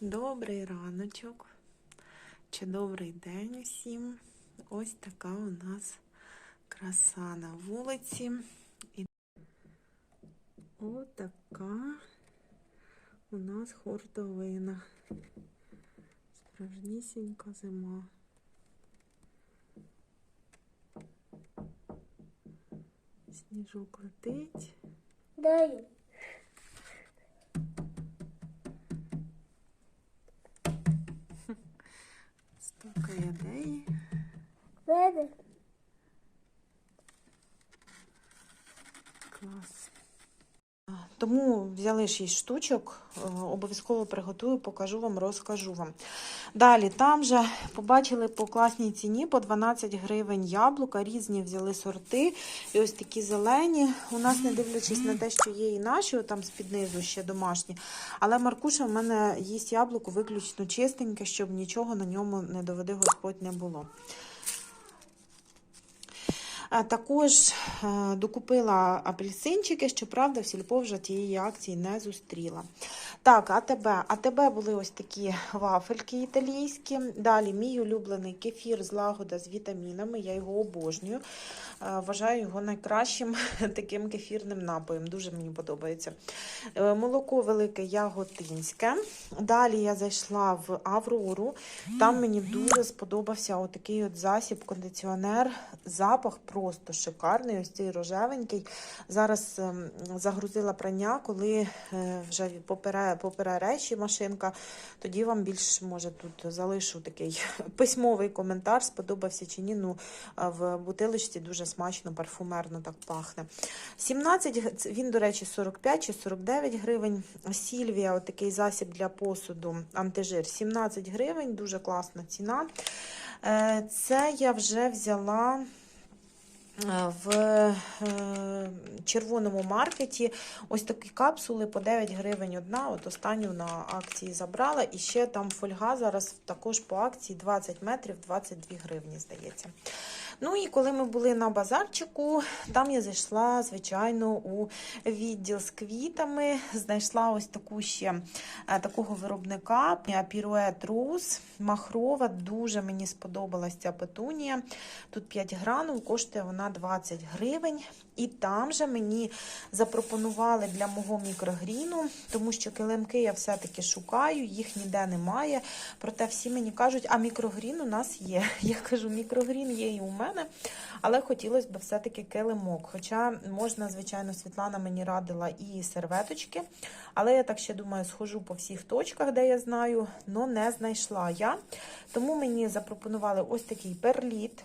Добрий раночок чи добрий день усім. Ось така у нас краса на вулиці. І отака у нас хуртовина. Справжнісінька зима. Сніжок летить. Дай. Стукає деї. Тому взяли 6 штучок, е, обов'язково приготую, покажу вам, розкажу вам. Далі, там же побачили по класній ціні по 12 гривень яблука, різні взяли сорти. І ось такі зелені. У нас, не дивлячись на те, що є і наші, там з-під низу ще домашні. Але Маркуша в мене їсть яблуко виключно чистеньке, щоб нічого на ньому не доведе Господь не було. Також е, докупила апельсинчики, щоправда, в сільпо вже тієї акції не зустріла. Так, АТБ. АТБ були ось такі вафельки італійські. Далі мій улюблений кефір з лагода з вітамінами. Я його обожнюю. Е, Вважаю його найкращим таким кефірним напоєм. Дуже мені подобається. Е, Молоко велике яготинське. Далі я зайшла в Аврору. Там мені дуже сподобався отакий от засіб, кондиціонер. Запах просто шикарний. Ось цей рожевенький. Зараз ем, загрузила прання, коли е, вже попере, попере речі машинка. Тоді вам більш може тут залишу такий письмовий коментар, сподобався чи ні. Ну, в бутилочці дуже смачно, парфумерно так пахне. 17, він, до речі, 45 чи 49 гривень. Сільвія, отакий засіб для посуду, антижир, 17 гривень, дуже класна ціна. Е, Це я вже взяла в е, червоному маркеті. Ось такі капсули по 9 гривень одна. От останню на акції забрала. І ще там фольга зараз також по акції 20 метрів, 22 гривні, здається. Ну і коли ми були на базарчику, там я зайшла, звичайно, у відділ з квітами. Знайшла ось таку ще е, такого виробника Пірует Рус Махрова. Дуже мені сподобалась ця петунія. Тут 5 гранул, коштує вона 20 гривень. І там же мені запропонували для мого мікрогріну, тому що килимки я все-таки шукаю, їх ніде немає. Проте всі мені кажуть, а мікрогрін у нас є. Я кажу, мікрогрін є і у мене, але хотілося б все-таки килимок. Хоча можна, звичайно, Світлана мені радила і серветочки, але я так ще думаю, схожу по всіх точках, де я знаю, але не знайшла я. Тому мені запропонували ось такий перліт.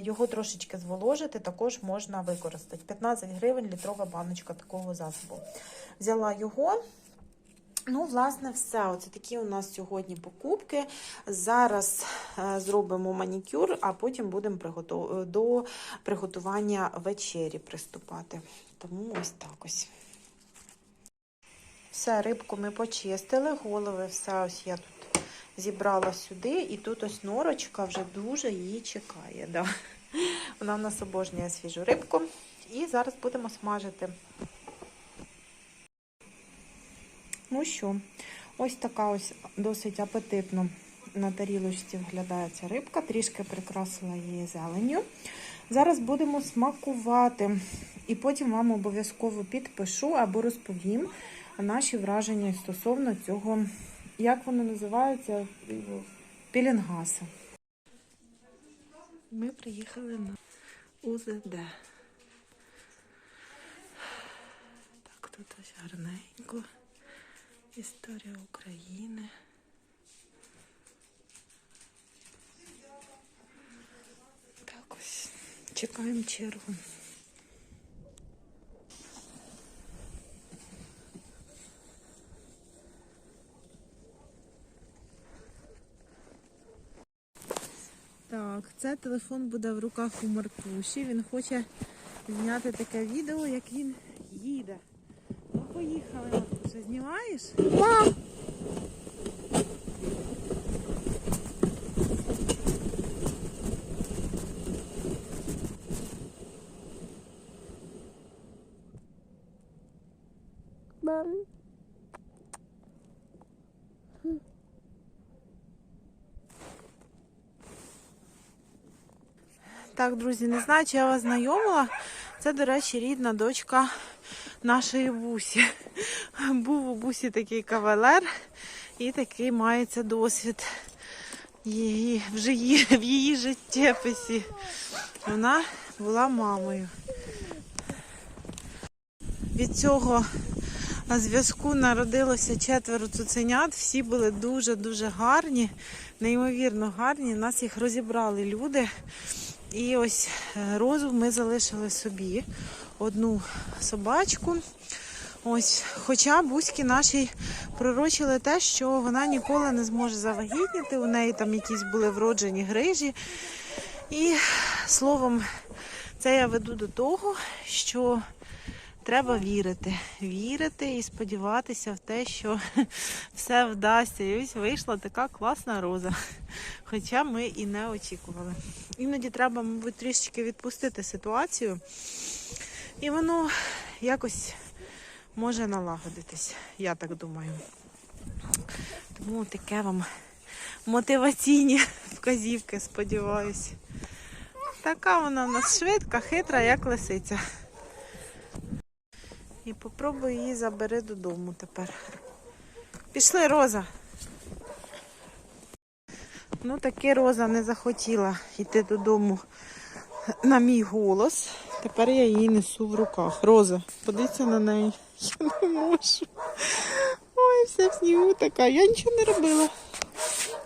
Його трошечки зволожити також можна використати. 15 гривень літрова баночка такого засобу. Взяла його. Ну, власне, все. Оце такі у нас сьогодні покупки. Зараз е, зробимо манікюр, а потім будемо до приготування вечері приступати. Тому ось так ось. Все, рибку ми почистили, голови, все ось я тут зібрала сюди, і тут ось норочка вже дуже її чекає. Да. Вона в нас обожнює свіжу рибку. І зараз будемо смажити. Ну що, ось така ось досить апетитно на тарілочці виглядає ця рибка, трішки прикрасила її зеленню. Зараз будемо смакувати, і потім вам обов'язково підпишу або розповім наші враження стосовно цього, як воно називається, пілінгаса. Ми приїхали на УЗД. Так, тут ось гарненько. Історія України. Так ось. Чекаємо чергу. Так, це телефон буде в руках у Маркуші. Він хоче зняти таке відео, як він їде. Ну, поїхали, Снимаешь? Да. Мам. Так, друзі, не знаю, чи я вас знайомила. Це, до речі, рідна дочка нашої бусі. Був у бусі такий кавалер і такий мається досвід її, в, її, в її життєписі. Вона була мамою. Від цього зв'язку народилося четверо цуценят. Всі були дуже-дуже гарні, неймовірно гарні. Нас їх розібрали люди. І ось е, розу ми залишили собі одну собачку. Ось, хоча бузьки наші пророчили те, що вона ніколи не зможе завагітніти. У неї там якісь були вроджені грижі. І словом, це я веду до того, що треба вірити. Вірити і сподіватися в те, що все вдасться. І ось вийшла така класна роза. Хоча ми і не очікували. Іноді треба, мабуть, трішечки відпустити ситуацію. І воно якось може налагодитись, я так думаю. Тому таке вам мотиваційні вказівки, сподіваюся. Така вона в нас швидка, хитра, як лисиця. І попробуй її забери додому тепер. Пішли, Роза. Ну, таки Роза не захотіла йти додому на мій голос. Тепер я її несу в руках. Роза, подивіться на неї. Я не можу. Ой, все в снігу така. Я нічого не робила.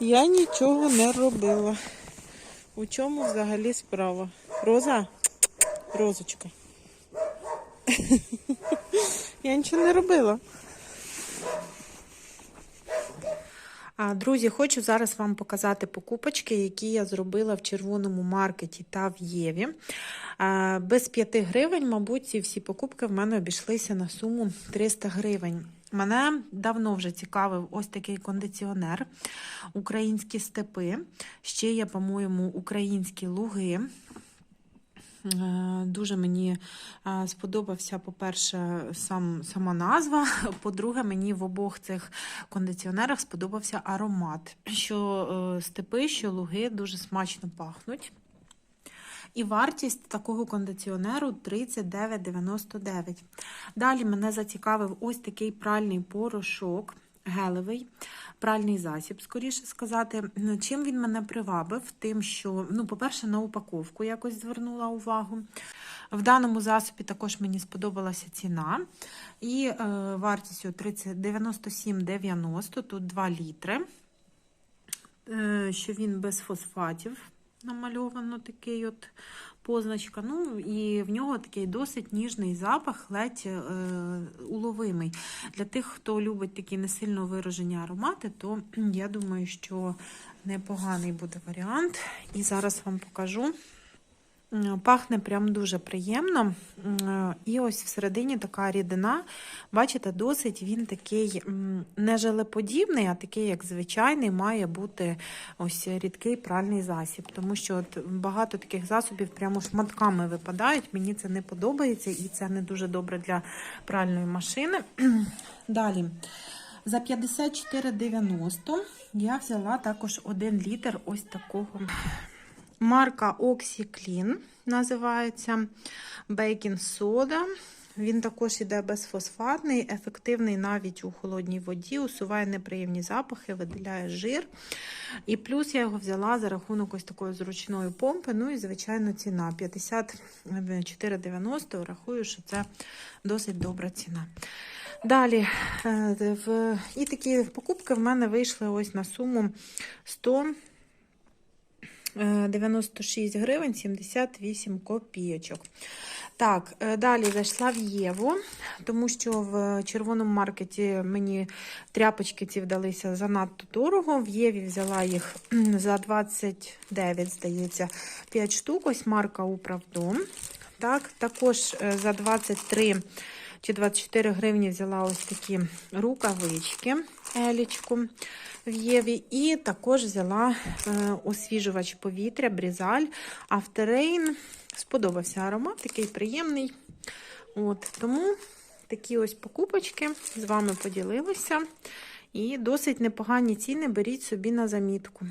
Я нічого не робила. У чому взагалі справа? Роза? Розочка. Я нічого не робила. А, Друзі, хочу зараз вам показати покупочки, які я зробила в червоному маркеті та в Єві. Без 5 гривень, мабуть, ці всі покупки в мене обійшлися на суму 300 гривень. Мене давно вже цікавив ось такий кондиціонер, українські степи. Ще є, по-моєму, українські луги. Е, Дуже мені е, сподобався, по-перше, сам, сама назва. По-друге, мені в обох цих кондиціонерах сподобався аромат, що е, степи, що луги дуже смачно пахнуть. І вартість такого кондиціонеру 39,99. Далі мене зацікавив ось такий пральний порошок. Гелевий пральний засіб, скоріше сказати. Чим він мене привабив? Тим, що, ну, по-перше, на упаковку якось звернула увагу. В даному засобі також мені сподобалася ціна. І е, вартістю 97,90, тут 2 літри. Е, що він без фосфатів намальовано такий от позначка. Ну і в нього такий досить ніжний запах, ледь е, уловимий. Для тих, хто любить такі не сильно виражені аромати, то я думаю, що непоганий буде варіант. І зараз вам покажу. Пахне прям дуже приємно. І ось всередині така рідина. Бачите, досить він такий не желеподібний, а такий, як звичайний, має бути ось рідкий пральний засіб. Тому що от багато таких засобів прямо шматками випадають. Мені це не подобається і це не дуже добре для пральної машини. Далі. За 54,90 я взяла також 1 літр ось такого. Марка OxyClean називається Baking Soda. Він також іде безфосфатний, ефективний навіть у холодній воді, усуває неприємні запахи, виділяє жир. І плюс я його взяла за рахунок ось такої зручної помпи. Ну і, звичайно, ціна 54,90. Рахую, що це досить добра ціна. Далі, е, і такі покупки в мене вийшли ось на суму 100. 96 гривень 78 копійочок. Так, е, далі зайшла в Єву, тому що в червоному маркеті мені тряпочки ці вдалися занадто дорого. В Єві взяла їх за 29, здається, 5 штук. Ось марка Управдом. Так, також е, за 23 чи 24 гривні взяла ось такі рукавички, елічку в Єві. І також взяла е, освіжувач повітря, брізаль, Afterrain. Сподобався аромат, такий приємний. От, Тому такі ось покупочки з вами поділилася. І досить непогані ціни беріть собі на замітку.